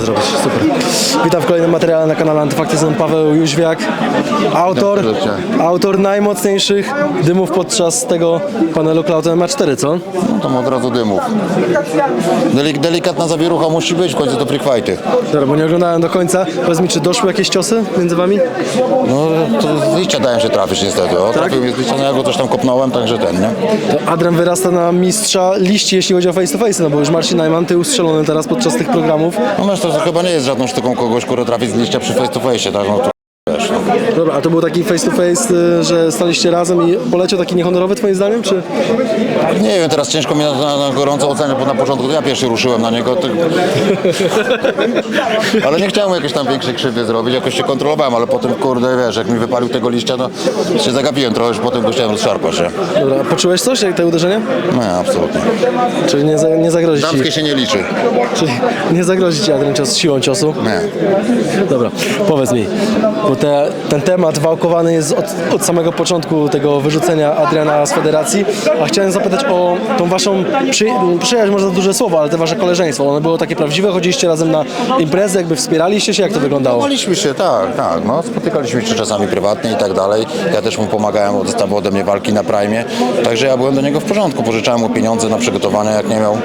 zrobić, super. Witam w kolejnym materiale na kanale Antyfakty, jestem Paweł Jóźwiak, autor, autor najmocniejszych dymów podczas tego panelu Cloud MMA4, co? No tam od razu dymów. Delik, delikatna zawierucha musi być, w końcu to fighty. Dobra, bo nie oglądałem do końca. Powiedz mi, czy doszły jakieś ciosy między wami? No to z liścia dałem się trafić niestety. O, trafił mnie z liścia, no ja go też tam kopnąłem, także ten, nie? To Adrian wyrasta na mistrza liści, jeśli chodzi o face to face, no bo już Marcin Najman, ty ustrzelony teraz podczas tych programów. No wiesz, to chyba nie jest żadną sztuką kogoś, który trafi z liścia przy face to face, tak? No to no. Dobra, a to był taki face to face, y, że staliście razem i poleciał taki niehonorowy twoim zdaniem, czy? Nie wiem, teraz ciężko mi na, na, na gorąco oceniać, bo na początku to ja pierwszy ruszyłem na niego. To... ale nie chciałem jakiejś tam większej krzywdy zrobić, jakoś się kontrolowałem, ale potem, kurde, wiesz, jak mi wypalił tego liścia, to się zagapiłem trochę, już potem go chciałem rozszarpać, nie? Dobra, a poczułeś coś, jak te uderzenie? Nie, absolutnie. Czyli nie, za, nie zagrozi ci, Damskie się nie liczy. czyli nie zagrozi ci Adrian cios siłą ciosu? Nie. Dobra, powiedz mi, bo te, ten temat wałkowany jest od, od samego początku tego wyrzucenia Adriana z federacji, a chciałem zapytać o tą waszą przy, przyjaźń, może za duże słowo, ale te wasze koleżeństwo, one było takie prawdziwe, chodziliście razem na imprezy, jakby wspieraliście się, jak to wyglądało? Pomagaliśmy się, tak, tak. No, spotykaliśmy się czasami prywatnie i tak dalej. Ja też mu pomagałem, dostawał ode mnie walki na Prime. Także ja byłem do niego w porządku. Pożyczałem mu pieniądze na przygotowania, jak nie miał.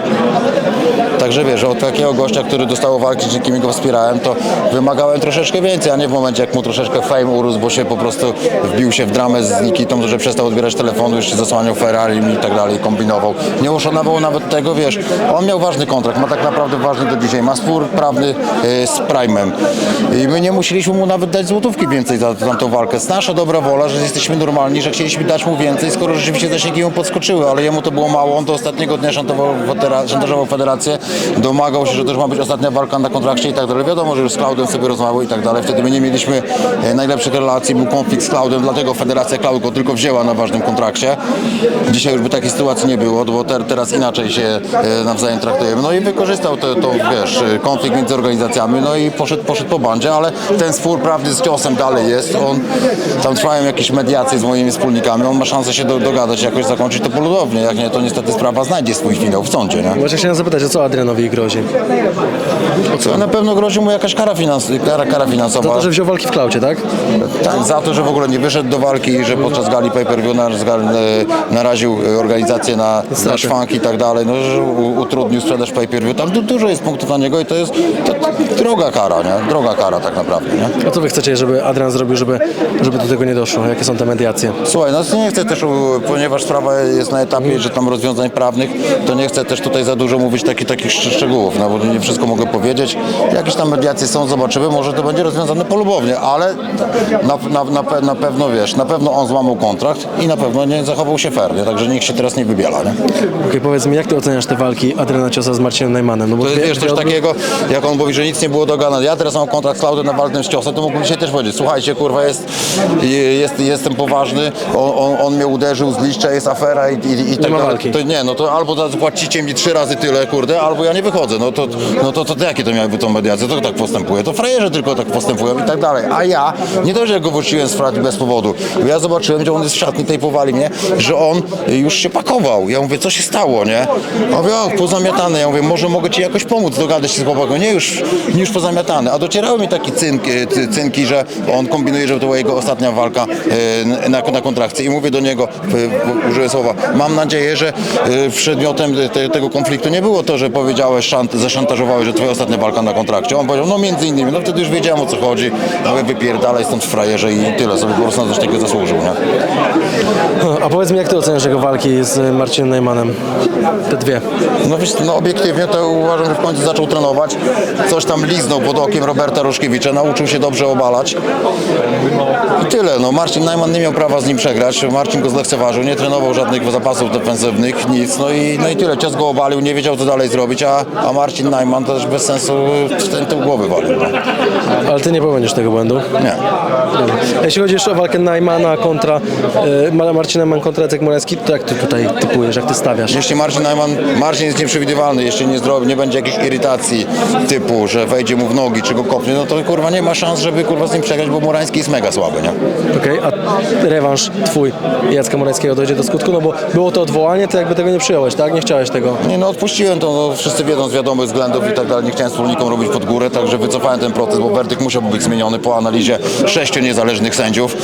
Także wiesz, od takiego gościa, który dostał walki, dzięki mi go wspierałem, to wymagałem troszeczkę więcej, a nie w momencie, jak mu troszeczkę fame urósł, bo się po prostu wbił się w dramę z Nikitą, że przestał odbierać telefonu, jeszcze zasłaniał Ferrari i tak dalej, kombinował. Nie uszanował nawet tego, wiesz, on miał ważny kontrakt, ma tak naprawdę ważny do dzisiaj, ma spór prawny y, z Prime'em i my nie musieliśmy mu nawet dać złotówki więcej za tamtą walkę. Jest nasza dobra wola, że jesteśmy normalni, że chcieliśmy dać mu więcej, skoro rzeczywiście zasięgi mu podskoczyły, ale jemu to było mało, on do ostatniego dnia szantażował, federa- szantażował federację, domagał się, że już ma być ostatnia walka na kontrakcie i tak dalej. Wiadomo, że już z Cloudem sobie rozmawiał i tak dalej. Wtedy my nie mieliśmy najlepszych relacji, był konflikt z Cloudem, dlatego federacja Cloud go tylko wzięła na ważnym kontrakcie. Dzisiaj już by takiej sytuacji nie było, bo ter, teraz inaczej się e, nawzajem traktujemy. No i wykorzystał to, to wiesz, e, konflikt między organizacjami, no i poszedł, poszedł po bandzie, ale ten spór prawdy z ciosem dalej jest. On, tam trwają jakieś mediacje z moimi wspólnikami, on ma szansę się do, dogadać, jakoś zakończyć to poludownie. Jak nie, to niestety sprawa znajdzie swój finał w sądzie, nie? Właśnie chciałem zapytać, o co Adrianowi grozi? Co? Na pewno grozi mu jakaś kara, finans, kara, kara Za finansowa. to, że wziął walki w klaucie, tak? Tak, za to, że w ogóle nie wyszedł do walki i że podczas gali pay-per-view naraził, naraził e, organizację na, na szwank i tak dalej, no, że utrudnił sprzedaż pay-per-view. Tam du- dużo jest punktów na niego i to jest to, to droga kara, nie? Droga kara tak naprawdę, nie? A co wy chcecie, żeby Adrian zrobił, żeby, żeby do tego nie doszło? Jakie są te mediacje? Słuchaj, no nie chcę też, ponieważ sprawa jest na etapie, że tam rozwiązań prawnych, to nie chcę też tutaj za dużo mówić taki, takich szcz- szczegółów, no bo nie wszystko mogę powiedzieć. Jakieś tam mediacje są, zobaczymy, może to będzie rozwiązane polubownie, ale na, na, na, pe- na pewno, wiesz, na pewno on złamał kontrakt i na pewno nie zachował się fair, nie? także nikt się teraz nie wybiela, nie? Okej, powiedz mi, jak ty oceniasz te walki Adriana Ciosa z Marcinem Najmanem? No bo To jest, wiesz, coś takiego, jak on mówi, że nic nie było dogadane. Ja teraz mam kontrakt z Cloudem na walkę z ciosem, to mógłbym dzisiaj też powiedzieć, słuchajcie, kurwa, jest, jest, jestem poważny, on, on, on mnie uderzył z liścia, jest afera i, i, i tak dalej. walki. To nie, no to albo zapłacicie mi trzy razy tyle, kurde, albo ja nie wychodzę. No to, no to, to, to jakie to miałyby tą mediację? To tak postępuje. To frajerzy tylko tak postępują i tak dalej. A ja, nie to, że go wróciłem z frat bez powodu, ja zobaczyłem, że on jest w szatni, tej powali mnie, że on już się pakował. Ja mówię, co się stało, nie? A mówię, o, pozamiatane. Ja mówię, może mogę ci jakoś pomóc, dogadać się z chłopakiem. Nie, już, już pozamiatane. A docierały mi takie cynki, cy- cynki, że on kombinuje, że to była jego ostatnia walka e, na, na. I mówię do niego, użyłem słowa, mam nadzieję, że e, przedmiotem te, tego konfliktu nie było to, że powiedziałeś, szant, zaszantażowałeś, że twoja ostatnia walka na kontrakcie. On powiedział, no między innymi, no wtedy już wiedziałem o co chodzi. Mówię, wypierdalaj stąd frajerze i tyle, sobie po prostu na coś takiego zasłużył, nie? A powiedz mi, jak ty oceniasz jego walki z Marcinem Najmanem? Te dwie. No wiesz, no obiektywnie to uważam, że w końcu zaczął trenować. Coś tam liznął pod okiem Roberta Ruszkiewicza, nauczył się dobrze obalać. I tyle, no Marcin Najman nie miał prawa z nim przegrać. Marcin go zlekceważył, nie trenował żadnych zapasów defensywnych, nic. No i, no i tyle, cios go obalił, nie wiedział co dalej zrobić, a, a Marcin Najman też bez sensu w ten tył głowy walił. No. Ale ty nie popełnisz tego błędu. Nie. Jeśli chodzi jeszcze o walkę Najmana kontra e, Mar- Marcin Najman kontra Jacek Morański, to jak ty tutaj typujesz, jak ty stawiasz? Jeśli Marcin Najman, Marcin jest nieprzewidywalny, jeśli nie zrobi, nie będzie jakiejś irytacji typu, że wejdzie mu w nogi, czy go kopnie, no to kurwa nie ma szans, żeby kurwa z nim przegrać, bo Murański jest mega słaby, nie? Okej, a rewanż twój Jacka Morańskiego dojdzie do skutku, no bo było to odwołanie, ty jakby tego nie przyjąłeś, tak? Nie chciałeś tego. Nie no, odpuściłem to, no, wszyscy wiedzą z wiadomych względów i tak dalej, nie chciałem wspólnikom robić pod górę, także wycofałem ten proces, bo werdykt musiał być zmieniony po analizie sześciu niezależnych sędziów.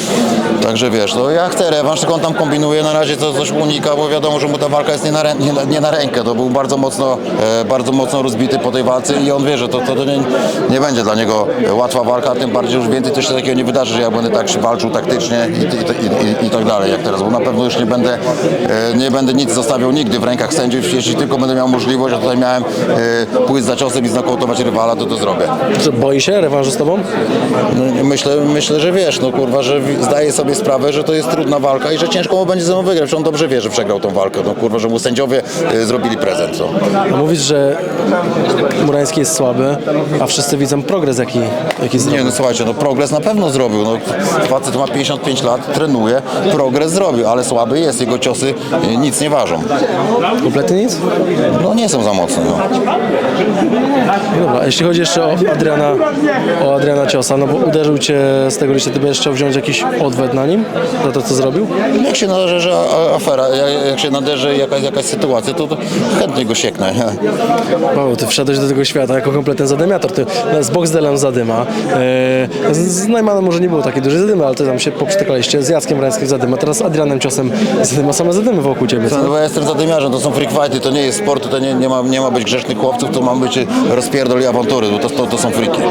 Także wiesz, no ja chcę rewanż, tylko on tam kombinuje, na razie to coś unika, bo wiadomo, że mu ta walka jest nie na, rę- nie nie na rękę, to był bardzo mocno, e, bardzo mocno rozbity po tej walce i on wie, że to, to, to nie, nie będzie dla niego łatwa walka, tym bardziej już więcej też się takiego nie wydarzy, że ja będę tak walczył taktycznie i, i, i, i tak dalej jak teraz, bo na pewno już nie będę, e, nie będę nic zostawiał nigdy w rękach sędziów, jeśli tylko będę miał możliwość, a tutaj miałem e, pójść za ciosem i znokautować rywala, to to zrobię. Boi się rewanżu z tobą? No, myślę, myślę, że wiesz, no kurwa, że zdaje sobie sprawę, że to jest trudna walka i że ciężko mu będzie ze mną wygrać. On dobrze wie, że przegrał tą walkę. No kurwa, że mu sędziowie e, zrobili prezent. No. A mówisz, że Murański jest słaby, a wszyscy widzą progres, jaki, jaki Nie zrobił. no słuchajcie, no progres na pewno zrobił. No, facet ma 55 lat, trenuje, progres zrobił, ale słaby jest. Jego ciosy e, nic nie ważą. Kompletnie nic? No nie są za mocne. No. Dobra, a jeśli chodzi jeszcze o Adriana, o Adriana Ciosa, no bo uderzył cię z tego liście, ty będziesz chciał wziąć jakiś odwet na nim za to, co zrobił? Jak się należy afera, jak, się należy jakaś, jakaś sytuacja, to, to chętnie go sieknę. Paweł, ty wszedłeś do tego świata jako kompletny zadymiator. Ty no, z Boxdelem zadyma. E, z, z Najmanem może nie było takiej dużej zadymy, ale ty tam się poprztykaliście. Z Jackiem Rańskim zadyma, teraz z Adrianem Ciosem zadyma. Same zadymy wokół ciebie, co? No, ja jestem zadymiarzem, to są freak fighty, to nie jest sport, to nie, nie, ma, nie ma być grzecznych chłopców, to ma być rozpierdol i awantury, bo to, to, to są freaki.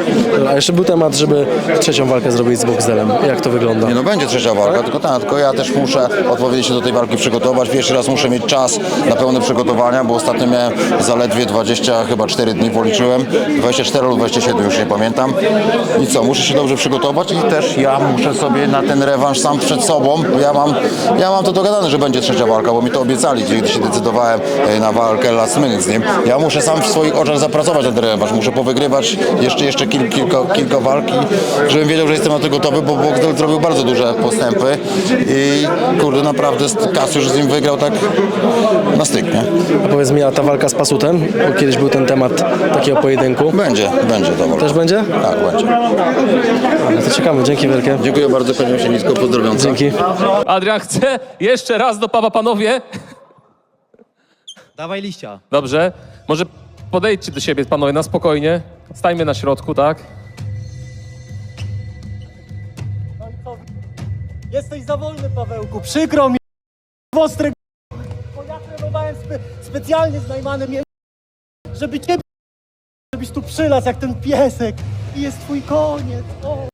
A jeszcze był temat, żeby trzecią walkę zrobić z Boxdelem. Jak to wygląda? Nie no, będzie trzecia walka, tylko, tak, tylko ja też muszę odpowiednio się do tej walki przygotować. Pierwszy raz muszę mieć czas na pełne przygotowania, bo ostatnio miałem zaledwie 20, chyba 4 dni policzyłem, 24 lub 27, już nie pamiętam. I co, muszę się dobrze przygotować i też ja muszę sobie na ten rewanż sam przed sobą, ja mam, ja mam to dogadane, że będzie trzecia walka, bo mi to obiecali, kiedy się decydowałem e, na walkę last minute z nim. Ja muszę sam w swoich oczach zapracować na ten rewanż, muszę powygrywać jeszcze, jeszcze kil, kilka, kilka walki, żebym wiedział, że jestem na to gotowy, bo Boxdel zrobił bardzo duże postępy i kurde, naprawdę Kasiusz z nim wygrał tak na styk, nie? A powiedz mi, a ta walka z Pasutem? Bo kiedyś był ten temat takiego pojedynku. Będzie, będzie to walka. Też będzie? Tak, będzie. No to czekamy. Dzięki wielkie. Dziękuję bardzo, kłaniam się nisko, pozdrawiam. Dzięki. Adrian chce jeszcze raz do Pawła panowie. Dawaj liścia. Dobrze. Może podejdźcie do siebie panowie na spokojnie. Stajmy na środku, tak? Przykro mi. Ostry. Bo ja trenowałem spe specjalnie z Najmanem, żeby ciebie, żebyś tu przylazł jak ten piesek. I jest twój koniec. O.